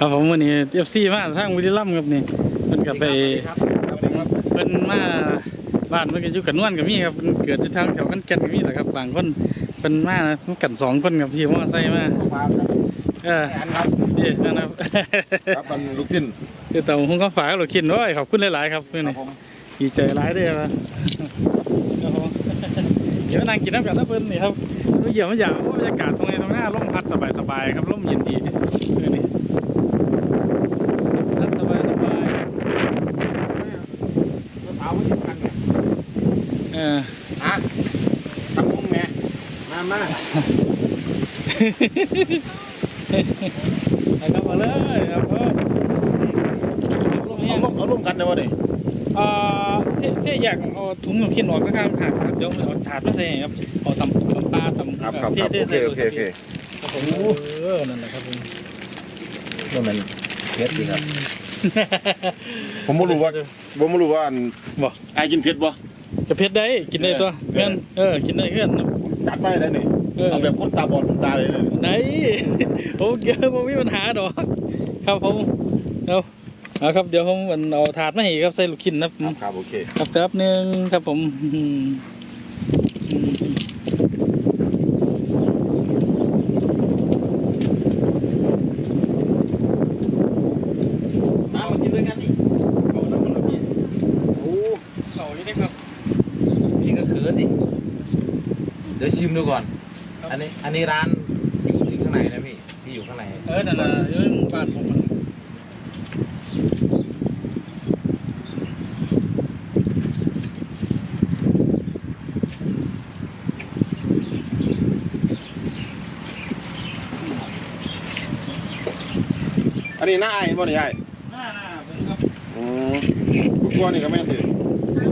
ครับผมวันนี้เอฟซีมาทางบุรีรัมย์ครับนี่เพิ่นก็ไปเพิ่นมาบ้านเพิ่นก็อยู่กันนวลกับมีครับเพิ่นเกิดอยู่ทางแถวกันแก่นกับมีแหละครับบางคนเพิ่นมากันสองคนกับพี่มอไซค์มาเออครับนี่นะครับครับมันลูกชิ้นเดี๋ยวแต่ผมก็ฝากเรากินด้วยขอบคุณหลายๆครับเพื่อนครันี่บผมดีใจร้ายด้วยนะครับผมเดี๋ยวนั่งกินน้ำกันนะเพื่อนนี่ครับดูเหยี่ยมมันอย่างบรรยากาศตรงนี้ตรงหน้าร่มพัดสบายๆครับร่มเย็นดีเพื่อนนี่พัดสบายสบาย เท้าไม่ยิงกันเนี่ย เออฮะตำมุงไงมามาไปครับมาเลยครับเออร่มเอาเย็นร่วมเอาร่วมกันได้วะเนี่ยเอ่อที่ที่อยากเอาถุงกับกินออกก็ข้ามถาดครับเดี๋ยวเอาถาดมาใส่ครับเอาตำตำปลาตำครับครับที่ครับที่โอเคใส่โอเคโอเคครับผมเออนั่นแหละครับผมนี่มันเผ็ดดีครับผมไม่รู้ว่าผมไม่รู้ว่าอันบอกไอ้กินเผ็ดบ่ จะเผ็ดได้กินได้ตัวเออแม่นเออกินได้เพื่อน จัดไปได้นี่เออ เอาแบบคนตาบอดคนตาเลยเลยไหนโอ้เยอะผมมีปัญหาดอก ครับผมเอาเอาครับเดี๋ยวผมมันเอาถาดมาให้ครับใส่ลูกชิ้นนะครับครับครับโอเค ครับแป๊บหนึงครับผมอืมมามากินด้วยกันดิเอาน้ำมันพี่ โอ้ เขาอยู่นี่ครับ พี่ก็เขินดิ เดี๋ยวชิ มดูก่อน อันนี้ อันนี้ร้านอยู่ที่ข้างในนะพี่ ที่อยู่ข้างใน เออนั่นแหละเรื่องบ้านผมอะอันนี้หน้าไอ้บ่นี่ไอ้หน้าหน้าเป็นครับอืมกูกลัวนี่ก็แม่นสิไอ้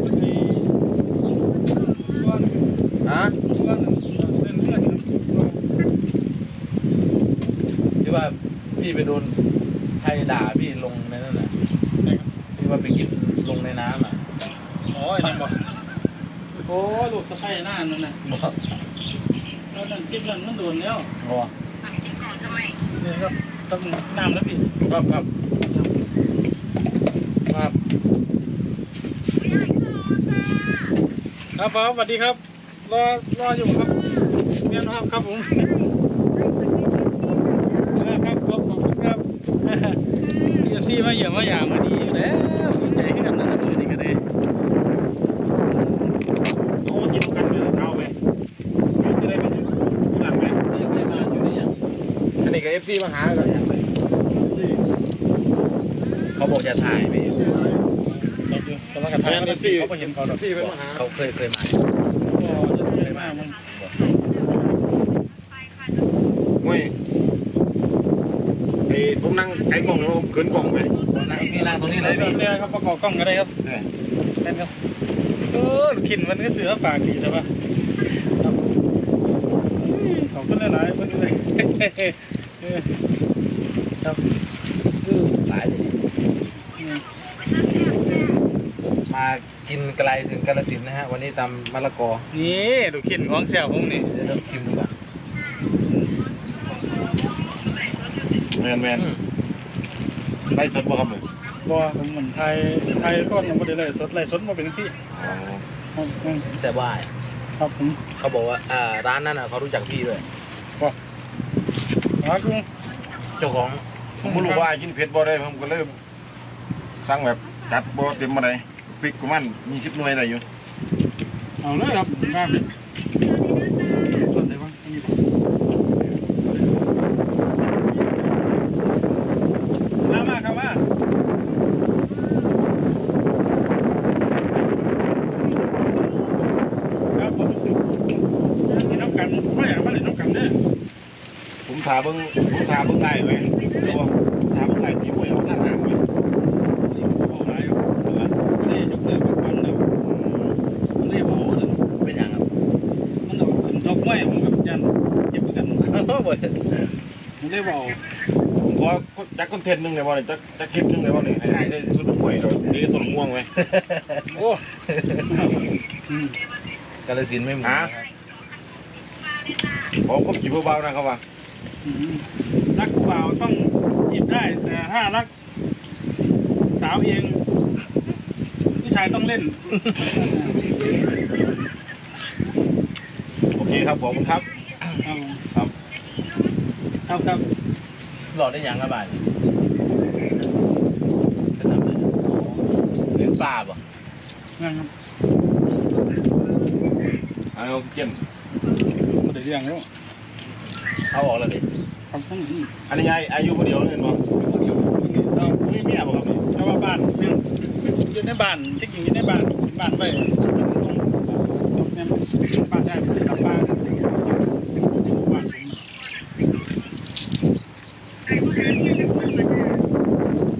ก้อนฮะก้อนเล่นเพื่อนครับ ที่ ว่าพี่ไปโดนใครด่าพี่ลงในนั่นน่ะที่ว่าไปกินลงในน้ำอะอ๋อไอ้นั่นบอกโอ้ลูกสะใภ้หน้านั่นน่ะบอกแล้วนั่นคลิปนั้นมันโดนแล้วอ๋อนี่ครับต้องน้ำแล้วพี่ครับครับครับครับผมสวัสดีครับ รอรออยู่ครับเมียนครับครับผมเออครับขอบขอบคุณครับ เอฟซี มาเยี่ยมมาอย่างมาดีอยู่แล้วดีใจขึ้นกันนะครับมือนี้ก็ได้โอ้กินกันเนื้อเท้าไปจะได้เป็นหลังไหมนี่ไม่มาอยู่นี่ยังอันนี้ก็เอฟซีมาหาแล้วอย่างไรเขาบอกจะถ่ายพี่เราดูกำลังกระทายเอฟซีเขาไปเห็นเขาหรอกซีเป็นมาหาเขาเคยเคยมาก็จะไม่มากมัน ไม่ไอ้ผม นั่งไอ้กล่องแล้วผมขึ้นกล่องไปพี่นั่งตรงนี้นี่เลเลยยพี่เนี่ยครับประกอบกล้องก็ได้ครับเล่นครับเออขินมันก็เสือปากดีใช่ปะครับขอบคุณหลายๆเพื่อนเลยเออครับหลายเลยมากินไกลถึงกาฬสินธุ์นะฮะ วันนี้ตำมะละกอ นี่ดูขินของแซวผมนี่เดี๋ยวเราชิมดูก่อนแมนแมน ไล่สดบ่ครับเลยบอผมเหมือนไทยไทยก้อนผมไม่ได้เลยสดไล่สดมาเป็นที่ครับอืมแต่ว่าครับผมเขาบอกว่าอ่าร้านนั้นอะเขารู้จักพี่ด้วยมากุ้งเจ้าของผมไม่รู้ว่ากินเผ็ดบ่ได้ผมก็เลยสั่งแบบจัดบ่เต็มมาได้พริกกูมันมีคิดหน่วยได้อยู่เอาเลยครับงามดิสดเลยบ้างอันนี้มามาครับมาครับผมกิ นไม่อยากมาเล่นน้ำกันเด้อผมถามเบิ่งผมถามเบิ่งได้ไหมเดี๋ยวผมถามเบิ่งได้ที่ห้วยเอาท่านหางไว้เอาหลายครับไม่ได้ยกเลิกก่อนเด้อมันเรียกเอาเด้อเป็นอย่างครับมันเอาขึ้นดอกไม้ผมกับยันเก็บกันมันได้บอกผมขอจักคอนเทนต์หนึ่งเลยบ่เนี่ยจักจักคลิปหนึ่งเลยบ่เนี่ยให้ได้สุดห้วยเรานี่ต้นม่วงไว้โอ้กาลสินไม่เหมือน ขอความจีบเบาๆนะครับว่าอืมนักบ่าวต้องหยิบได้ แต่ถ้ารัก สาวเองผู้ชายต้องเล่น โอเคครับผมครับ ครับ ครับครับครับหลอดได้ยังครับบ้านเป็นทำเลยเลี้ยงปลาป่ะงั้นครับเอาเกี่ยนไม่ ได้เรื่องแล้วเอาออกแล้วดิครับทั้งนี้อันนี้ไงอายุคนเดียวเห็นบ่เรานี่เมียบ่ครับนี่แต่ว่าบ้านอยู่อยู่ในบ้านที่จริงอยู่ในบ้านบ้านไปเนี่ยบ้านได้เป็นกลับบ้านบ้าน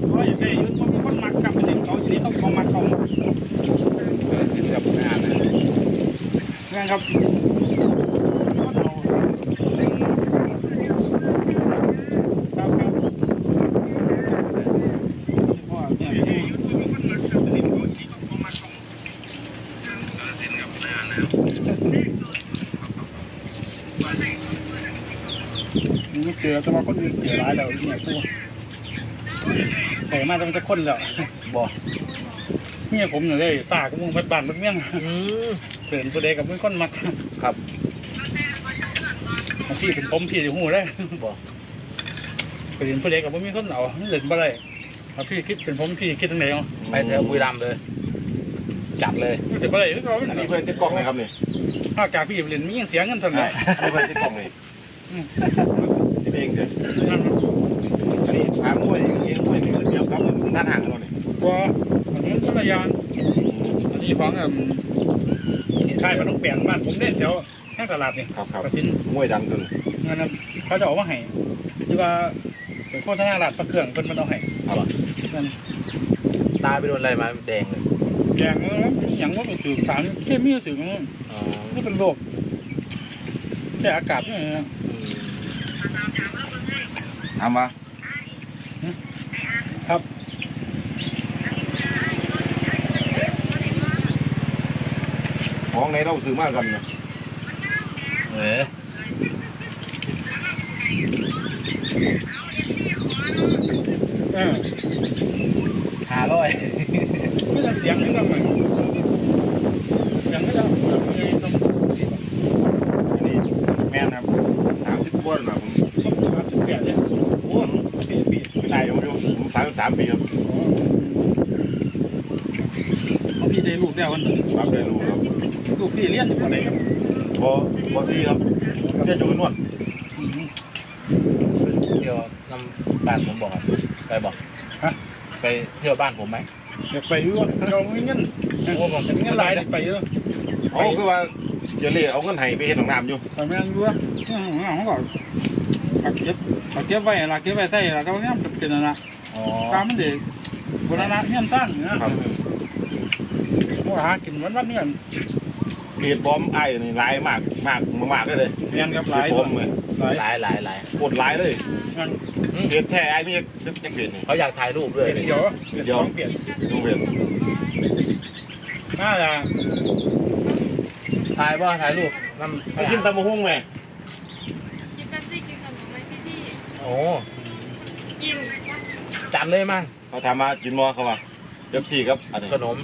ผมว่าอย่างไรยุทธมีคนมักกลับไปเล่นเขาอย่างนี้ต้องเขามักเขาเออสิกับงานนะงั้นครับครับครับพ่อเนี่ยที่นี่ เจอแต่ว่าคนอื่นเจอร้ายแล้วเนี่ยตัวใส่มาจะมันจะคนแล้วบ่เนี่ยผมอยู่เลยตาก็มึงพัดบานพัดเมี่ยงอืมเปลี่ยนตัวเด็กกับมึงคนมักครับพี่เป็นผมพี่จะหูได้บ่เปลี่ยนตัวเด็กกับมึงมีคนเอาเล่นบ่ได้เอาพี่คิดเป็นผมพี่คิดทางไหนเอาไปแถวบุรีรัมย์เลยจัดเลยไม่ถึงบ่ได้ก็ไม่อันถึนี้งเพื่อนติดกล้องไหมครับนี่ถ้ากาพี่เล่นมียังเสียเงินเท่าไหร่อันนี้เพื่อนติดกล้องนี่อืมติด เองเถอะอันนี้ถามมวยเองเองมวยนี่เดียวครับด้านห่างกันนี่ว่าอันนี้คนละอยางอันนี้ของอืมค่ายมันต้องเปลี่ยนบ้านผมเล่นแถวแค่ตลาดนี่ครับครับกระสินมวยดังจนเงินนั้นเขาจะเอามาให้ที่ว่าเป็นโฆษณาลาดประเครื่องเพิ่นมันเอาให้เอาบ่นั่นตายไปโดนอะไรมาแดงเลยแกงแล้วอย่างว่าเป็นสื่อสารเคมีสื่อมันอ๋อนี่เป็นโรคแต่อากาศนี่นะ อืมถามมาครับของในเราซื้อมากกันนะเออเออ หาร้อย ไม่ต้องเสียงนี่ก็ไม่เสียงไม่ต้องไม่ต้อง อันนี้แม่นครับสามสิบกว่าแล้วนะผม ต้องมาถึงแก่เนี่ยโอ้ปีปี ไม่ได้ผมอยู่ผมสามสิบสามปีครับ เขาพี่ได้ลูกแล้ววันหนึ่ง สามได้รู้ครับ ลูกพี่เลี้ยงอยู่อะไรครับพอพอที่ครับแค่จูนวดเที่ยวน้ำบ้านผมบอกอะไปบอกฮะไปเที่ยวบ้านผมไหมอยากไปอยู่เราไม่เงินโอ้ผมเป็นเงินหลายไปเยอะอ๋อคือว่าเดี๋ยวเรียกเอาเงินให้ไปเห็นของน้ำอยู่แต่แม่งด้วยเขาบอกเขาเก็บเขาเก็บไว้ละเก็บไว้ใส่ละก็เนี่ยมันเป็นอะไรอ๋อตามมันเด็กบุรณะเงี้ยสร้างนะครับโอ้หากินวันวันเนี่ย เพียบอมไอ้นี่ร้ายมากมากมากๆเลยเรียนกับหเพีลายยบอมเลยหลายหลายหลายหลายโคตรร้ายเลยงานเพียแท้ไอ้นี่จะจะเปลี่ยนนี่เขาอยากถ่ายรูปด้วยเปลี่ยนเดียวเปลี่ยนสองเปลี่ยนดูเปลี่ยนน่าจะถ่ายว่าถ่ายรูปน้ำไปกินตำมะฮุ่งไหมกินแป๊บซี่กินขนมไหมพี่พี่โอ้กินจัดเลยมั้งเขาถามมากินมอเขาว่าเจ็บซี่ครับอันนี้ขนม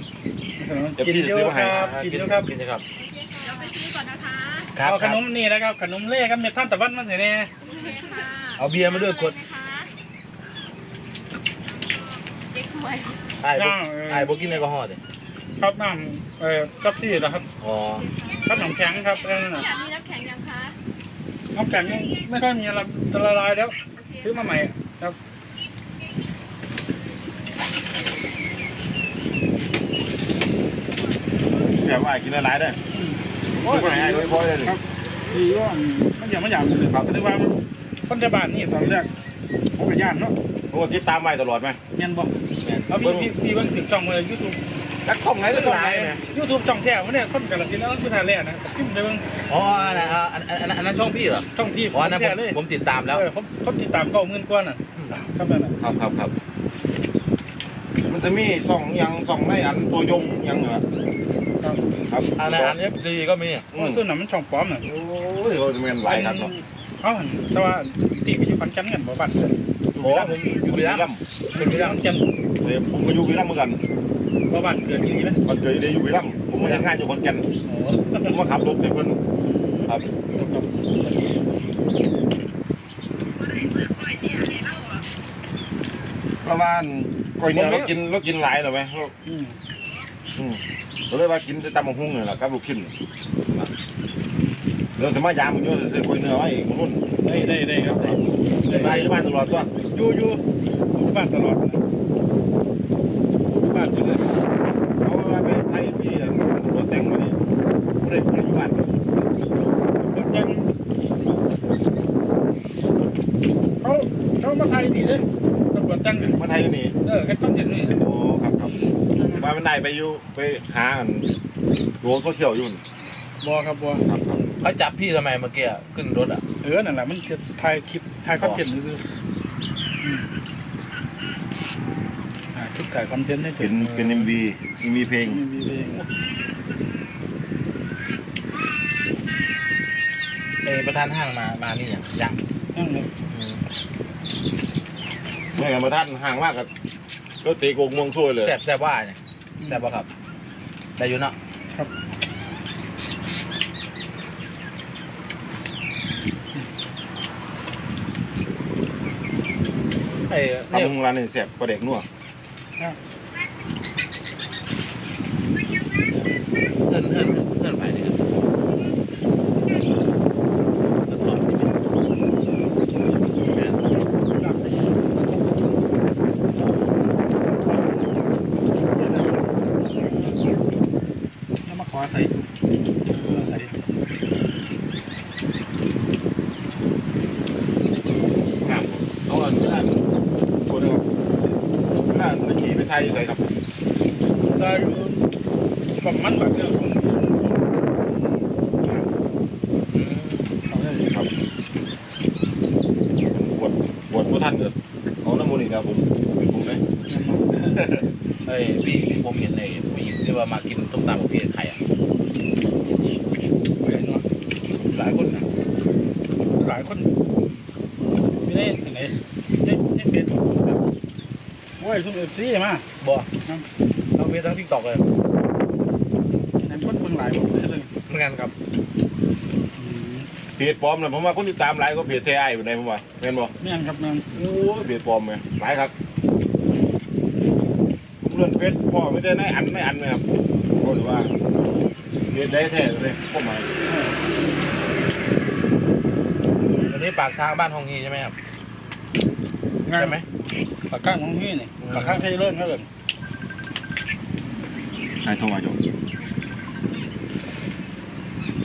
กินเยอะครับกินเยอะครับกินนะครับ เดี๋ยวไปซื้อก่อนนะคะครับเอาขนมนี่นะครับขนมเล่ครับเม็ดท่านตะวันมันเนี่ยโอเคค่ะเอาเบียร์มาด้วยกดเด็กหวยไอ้พวกไอ้พวกกินแอลกอฮอล์ดิครับน้ำเอ่อกับที่นะครับอ๋อครับน้ำแข็งครับเออนั่นพี่น่ะอยากมีน้ำแข็งยังคะน้ำแข็งไม่ค่อยมีอะไรจะละลายแล้วโอเคซื้อมาใหม่ครับแบบว่ากินหลายๆได้ โอ้ทุยกคนให้ไว้พอเลยครับดีว่ามันอย่างมันอย่างเลยครับแต่ว่าคนจะบ้านนี่ตอนแรกผมกับญาติเนาะผมก็ติดตามไว้ตลอดไหมเงี้ยบอกแล้วพี่พี่พี่เบิ่งถึงช่องเลยยูทูบนักท่องไหนก็หลายนะยูทูบช่องแท้วะเนี่ยคนกาลสินธุ์นั่นคือทางแรกนะขึ้นไปเบิ่งอ๋ออันนั้นอันนั้นอันนั้นช่องพี่เหรอช่องพี่อ๋ออันนั้นผแท้มเลยผมติดตามแล้วเออผมผมติดตามเก้าหมื่นกว่าน่ะครับนั่นน่ะครับครับครับมันจะมีสองอยังสองในอันตัวยงอยังเหรอ ครับครับอันนั้นอันเอฟซีก็มีอืโอ้มยส่วนนั้นมันช่องปลอมน่ะโอ้ยเขาจะเป็นหลายครับเนาะเอาหั่นแต่ว่าตีก็อยู่ปันกันกันบ่บัดอยู่โอ้ผมอยู่บุรีรัมย์เป็นวิลล่ำแก่นเออผมก็อยู่บุรีรัมย์เหมือนกันเพราะบ้านเกิดที่นี่ไหมมันเกิดอยู่ในอยู่บุรีรัมย์ผมมาทำงานอยู่ขอนแก่นโอ้ผมมาขับรถให้เพิ่นครับประมาณก้อยเนี่ยเรากินเรากินหลายหรือไหมเรา อืมอืมก็เลยว่ากินแต่ตำบักหุ่งนี่แหละกับลูกชิ้นนะเดี๋ยวจะมายามผมจะซื้อก้อยเนื้อไว้อีกมุ่นได้ได้ได้ครับได้ได้ไปที่บ้านตลอดตัวอยู่อยู่อยู่บ้านตลอดนะอยู่บ้านอยู่เลยเอาว่าไปไทยพี่รถแต่งมาดิไม่ได้ไม่ได้อยู่บ้านรถยังเขาเขามาไทยนี่เลยตำรวจตั้งเนี่ยมาไทยอยู่นี่เออแค่ต้องเห็นนี่โอ้ครับครับ ว่ามันได้ไปอยู่ไปหาอันโรถก็เที่ยวอยู่นี่บัวครับบัวครับครับเขาจับพี่ทำไมเมื่อกี้อะขึ้นรถอะเออนั่นแหละมันจะถ่ายคลิปถ่ายคอนเทนต์นี่คืออืมอ่าคลิปถ่ายคอนเทนต์ให้เป็นเป็นเอ็มวีมีเพลง มีเพลงเออประธานห้างมามานี่ยังยังนั่นเลยอืมเมื่อไงมาท่านห่างมากกับรถตีโกงเมืองช่วยเลยแซ่บแซ่บว่าเนี่ย แซ่บป่ะครับ ได้อยู่เนาะครับเอ้ยตำเนี่ยบักหุ่งร้านนี่แสบประเด็กนัวเพื่อนเพื่อนเพื่อนไปเนี่ยแล้วถอดนี่เป็น แล้วมาขอใส่เอาใส่ งามเอาอันนี้อันโคตรครับน่า ตะกี้ไปไทยอยู่ไหนครับ ได้อยู่ประมาณแบบเนี้ย อืม เอาได้ ครับปวดปวดพวกท่านเกิดเอาน้ำมันต์อีกครับผมผมเลย เอ้ยพี่พี่ผมเห็นไอ้ผู้หญิงที่ว่ามากินต้มตำกับพี่ไข่อะ เห็นเนาะหลายคนนะหลายคนไม่ได้ไหนได้ได้เฟซ โอ้ยทุ่มเอฟซีมาบอเราเฟซทั้งทิกตอกเลยไหนคนเพิ่งหลายคนเลยเหมือนกันครับเพจปลอมนะผมว่าคนที่ตามหลายก็เพจเทไออยู่ไหนผมว่าเห็นบ่แม่นครับแม่นโอ้ยเพจปลอมไงหลายครับผมเลื่อนเฟซพ่อไม่ได้ในอันในอันนะครับก็หรือว่าเพจได้แท้เลยพวกใหม่อันนี้ปากทางบ้านฮองฮีใช่ไหมครับง่ายใช่ไหม ปากข้างของพี่นี่ปากข้างใครเลิ่นเขาเลยใช่โทรมาจบ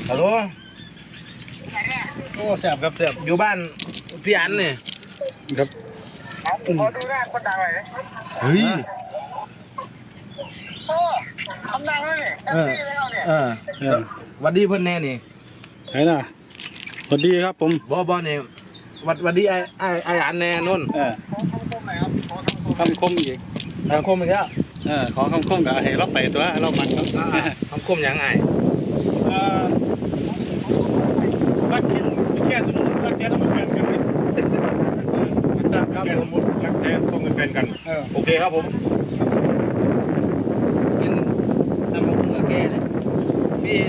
ฮัลโหลโอ้แสบครับแสบอยู่บ้านพี่อันเนี่ยครับขอดูหน้าคนดังหน่อยดิเฮ้ยโอ้ทำดังแล้วเนี่ยแท็กซี่เลยเราเนี่ยเออเออหวัดดีเพื่อนแน่นี่ไหนน่ะสวัสดีครับผมบอบอเนี่ยหวัดหวัดดีไอไอไออันแน่นุ่นเออ คำคมคำคมอีกทางคมอีกแล้วเออขอคำคมกับให้เราไปตัวเรามันครับทำคมยังไงเอ่อรักกินแค่สมุนรักแค่ต้องมาแข่งกันเลยครับแกสมมติรักแท้ต้องเป็นแฟนกันเออโอเคครับผมกินน้ำมันเหมือนแกเลยพี่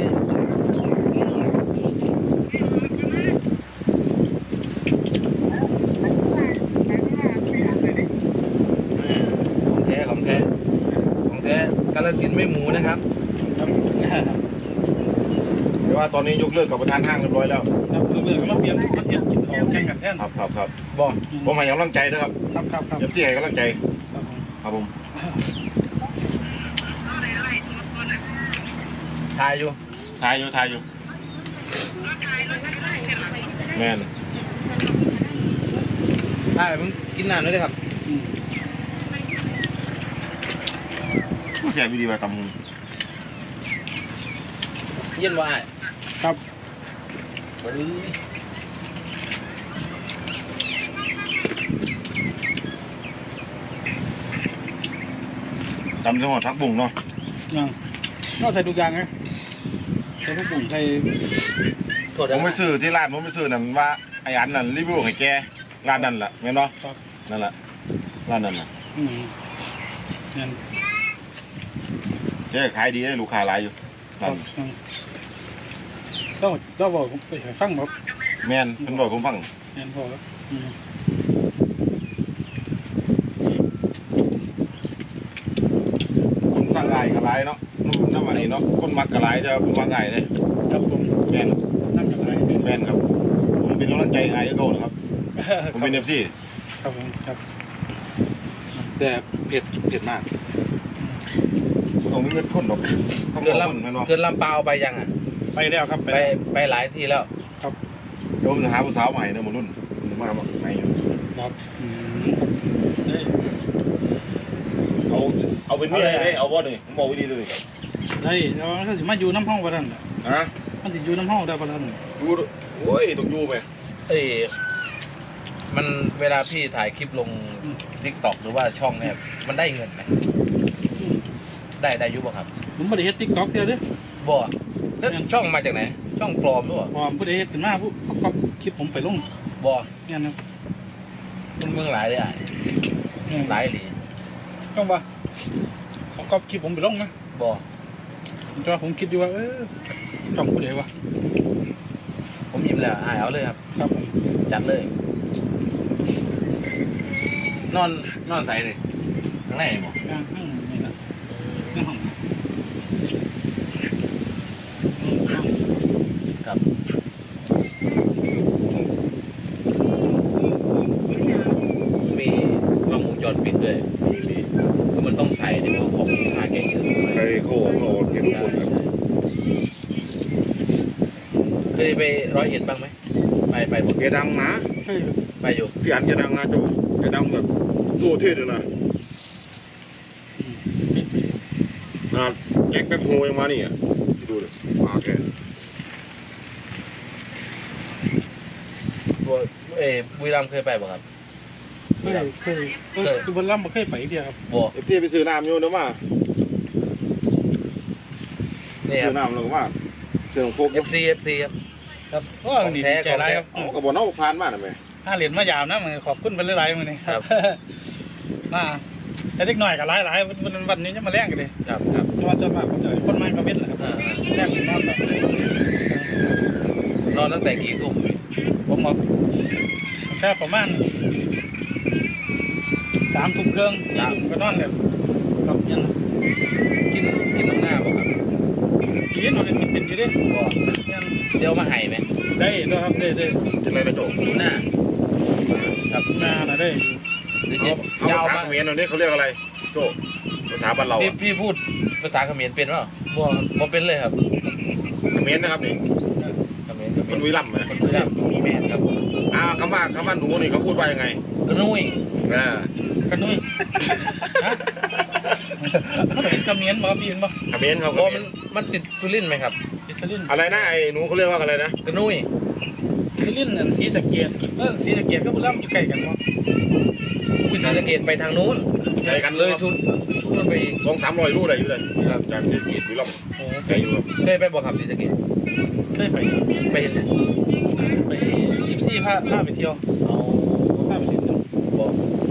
ของแท้ของแท้ของแท้กาลสินธุ์ไม่หมูนะครับ แต่ว่าตอนนี้ยกเลิกกับประธานห้างเรียบร้อยแล้วครับเรื่องเราเปลี่ยนมันเปลี่ยนกินของแข่งกันแทนครับครับครับบอผมให้กำลังใจนะครับครับครับครับเอฟซีให้กำลังใจครับผมทายอยู่ทายอยู่ทายอยู่แมนทายมึงกินน้ำด้วยครับผู้เสียบีดีว่าตำมุงเย็นว่าอ้าย ครับเฮ้ยตำจังหวัดทักบุงเนาะยังนอกใส่ทุกอย่างไงใส่ทุกปุ่งใส่โทษผนะมไปซื้อที่ร้านผมไปซื้อนั่นว่าไอ้อันนั่นรีวิวให้แกร้านนั่นแหละแม่นเนาะนั่นแหละร้านนั้นน่ะอืมนั่นแกขายดีได้ลูกค้าหลายอยู่ร้าน ต้องต้องบอกผมไปฟังบอกแม่นเพิ่นบอกผมฟังแม่นพออืมคนฟังหลายก็หลายเนาะน้ำมันนี่เนาะคนมักก็หลายแต่ว่าผมมักง่ายเลยครับผมแม่นนั่งกันไรแม่นครับ ผมเป็นกำลังใจให้ไอ้โก้นะครับ ผมเป็น FC ครับผมครับแต่เผ็ดเผ็ดมากผมมีเงินคนดอกเขาบเกิอนกลคนแม่นบ่ำเกินลำเปล่าไปยังอะ ไปแล้วครับไปไปแล้วไปหลายที่แล้วโยมจะหาผู้สาวใหม่เด้อหมื้อรุ่นมาบ่ใหม่อยู่ครับอืมเอ้ยเอาเอาเป็นเมียได้เอาบ่นี่ผมบอกไว้ดีเลยครับได้แล้วมันสิมาอยู่น้ำห้องประทันน่ะฮะมันสิอยู่น้ำห้องได้ประทันดูโอ้ยต้องอยู่ไหมเอ้ยมันเวลาพี่ถ่ายคลิปลงทิกตอกหรือว่าช่องเนี่ยมันได้เงินไหมได้ได้อยุบ่ครับผมไม่ได้เฮ็ดติ๊กต็อกเดียวเด้อบ่ แล้วช่องมาจากไหน ช่องปลอมหรือเปล่าพอผู้ใดเฮ็ดขึ้นมาผู้เขาก็คลิปผมไปลงบ่เนี่ยนะมันเมืองหลายเลยอะเนี่ยหลายหลีต้องว่าเขาก็คลิปผมไปลงนะบ่ผมจะว่าผมคิดอยู่ว่าเออต้องผู้ใดวะผมยิ้มแล้วอ่ายเอาเลยครับ ครับผมจัดเลย นอนนอนใส่เลยข้างในบ่อ่าอืมนี่นะนี่ห้อง ครับมีกล้องวงจรปิดด้วยคือมันต้องใส่ในพวกของลูกค้าแกเยอะ ไอ้โก้โก้เก็บทุกคนครับ เค ยไปร้อยเอ็ดบ้างไหมไปไปผมแกดังนะเฮ้ยไปอยู่พี่อันแกดังนะโจแกดังแบบตัวเท่เลยนะนะแจ็คแป๊บโฮยังมานี่อะดูเลยมาแกตัวเออบุรีรัมย์เคยไปบ่ครับเคยเคยเออคือบนล่ำบ่เคยไปอีกเดียวครับบ่เอฟซีไปซื้อน้ำอยู่เดี๋ยวมานี่คซื้รัอบน้ำแล้วก็มาซื้อของพวก FC FC ครับ ครับก็นี่ดีใจหลายครับเอากระบอกน้องผ่านมาหน่อยไหมถ้าเหรียญมายามนะมันขอบคุณไปหลายๆมื้อนี้ครับมาแต่เด็กหน่อยก็หลายๆวันวันนี้จะมาแลกกันเลยครับครับจะว่าจะมาคนเดียวคนมันก็เป็นแหละครับอ่าแลกกันนอนแบบนอนตั้งแต่กี่ทุ่มผมบอกแค่ประมาณสามทุ่มครึ่งสี่ทุ่มก็นอนเลยครับยังกินกินน้ำหน้าบ่ครับกินมันกินเป็นอยู่ดิบ่ยัง เดี๋ยวมาให้ไหมได้ด้วยครับได้ได้จะไรนะโจหน้าครับหน้าน่ะได้หรือเอาจะเอายาวภาษามาเขมรหน่อยนี่เขาเรียกอะไรโจภาษาบ้านเราพี่อะพี่พูดภาษาเขมรเป็นเปล่าบ่บ่เป็นเลยครับเขมรนะครับนี่เขมรเขมมันรวิลัมย์นะคนบุรีรัมย์แม่นครับอ่าคำว่าคำว่าหนูนี่เขาพูดว่ายังไงกระนุ้ยอ่ากันนุ้ยฮะมันเป็นกระเมียนบ่พี่เห็นบ่เขมรเขาบ่เขมมันรมันติดสุรินทร์ไหมครับ อิตาลีนอะไรนะไอ้หนูเขาเรียกว่าอะไรนะกระนุ้ยอิตาลีนนั่นสีสะเกียดเออสีสะเกียดก็บุรีรัมย์อยู่ใกล้กันบ่อุ้ยศรีสะเกดไปทางนู้นไกลกันเลเลยยสุดนู่นไปอีกสองสามร้อยลูกได้อยู่เลยครับ จากที่กีดวิลัมย์โอ้ไกลอยู่ครับเคยไปบ่ครับศรีสะเกดเคยไปไปเห็นเลยไปยิปซี่พาพาไปเที่ยวเอาพาไปเล่นบ่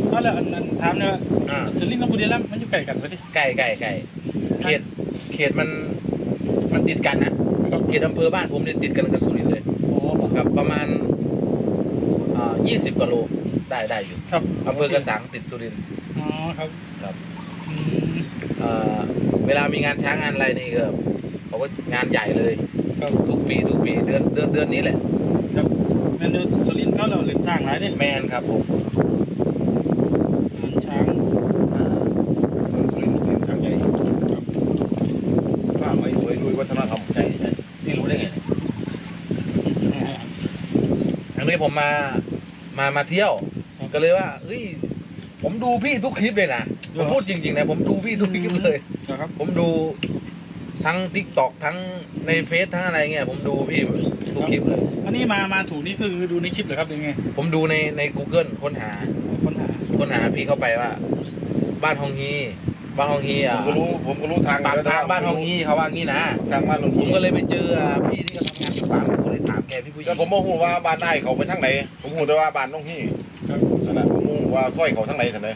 เอาแล้วอันนั้นถามเนี่ยว่าอ่าสุรินทร์กับบุรีรัมย์มันอยู่ใกล้กันปะดิไก่ไก่ไก่เขตเขตมันมันติดกันนะ เขตอำเภอบ้านผมเนี่ยติดกันกับสุรินทร์เลยโอ้บอกกับประมาณอ่า20กว่าโลได้ได้อยู่ครับอำเภอกระสังติดสุรินทร์อ๋อครับครับอืมเอ่อเวลามีงานช้างงานอะไรนี่ก็เขาก็งานใหญ่เลยครับทุกปีทุกปีเดือนเดือนเดือนนี้แหละครับแม่นอยู่สุรินทร์เขาเราเล่นช้างหลายเด้แมนครับผม งานช้าง อ่า สุรินทร์เป็นทางใหญ่ว่าไม่สวยด้วยวัฒนธรรม ใช่ใช่ที่รู้ได้ไงเนี่ย ครั้งนี้ผมมามามาเที่ยวก็เลยว่าเฮ้ยผมดูพี่ทุกคลิปเลยนะผมพูดจริงๆนะผมดูพี่ทุกคลิปเลยครับ ผมดูทั้งทิกตอกทั้งในเฟซทั้งอะไรเงี้ยผมดูพี่ทุกคลิปเลย อันนี้มามาถูกนี่คือดูในคลิปเหรอครับยังไง ผมดูในใน Google ค้นหาค้นหาค้นหาพี่เข้าไปว่า บ้านฮองฮีบ้านฮองฮีผอะมก็รู้ผมก็รู้ทางปากทางบ้านฮองฮีเขาว่างี้นะทางบ้านหลวงผมก็เลยไปเจอพี่ที่เขาทำงานที่ปั๊มผมก็เลยถาม แกพี่ผู้หญิก็งผมโมโหว่าบ้านนายเขาไปทางไหนผมโหแต่ว่าบ้านน้องพี่ครับ นั่นแหละผมโมโหว่าซอยเขาทั้งไหนทั้งไหน